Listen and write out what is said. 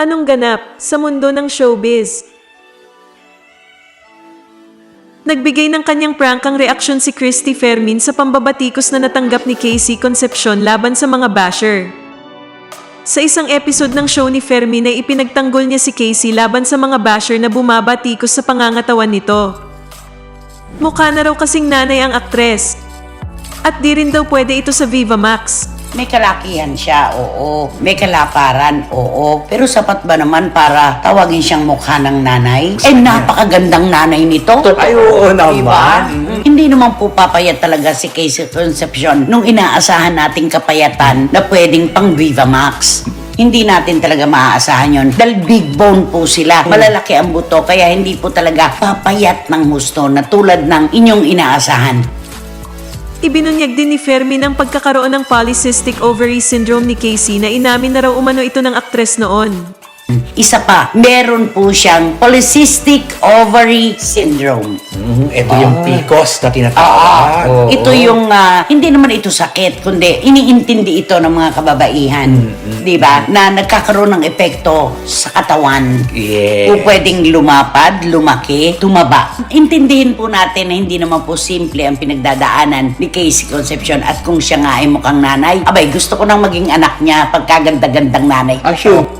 Anong ganap sa mundo ng showbiz? Nagbigay ng kanyang prangkang reaksyon si Christy Fermin sa pambabatikos na natanggap ni Casey Concepcion laban sa mga basher. Sa isang episode ng show ni Fermin ay ipinagtanggol niya si Casey laban sa mga basher na bumabatikos sa pangangatawan nito. Mukha na raw kasing nanay ang aktres. At di rin daw pwede ito sa Viva Max. May kalakihan siya, oo. May kalaparan, oo. Pero sapat ba naman para tawagin siyang mukha ng nanay? Eh, napakagandang nanay nito. Ay, oo naman. Diba? Hindi naman po papayat talaga si Casey Concepcion nung inaasahan nating kapayatan na pwedeng pang Viva Max. Hindi natin talaga maaasahan yon dahil big bone po sila. Malalaki ang buto kaya hindi po talaga papayat ng husto na tulad ng inyong inaasahan. Ibinunyag din ni Fermin ang pagkakaroon ng polycystic ovary syndrome ni Casey na inamin na raw umano ito ng aktres noon. Isa pa, meron po siyang polycystic ovary syndrome. Mhm, ito yung PCOS na Ah, tinatawag. Oo. ito yung, ah, hindi naman ito sakit, kundi iniintindi ito ng mga kababaihan. Di ba? Na nagkakaroon ng epekto sa katawan. Yes. Kung pwedeng lumapad, lumaki, tumaba. Intindihin po natin na hindi naman po simple ang pinagdadaanan ni Casey Concepcion at kung siya nga ay mukhang nanay, abay gusto ko nang maging anak niya pagkaganda-gandang nanay. Sure.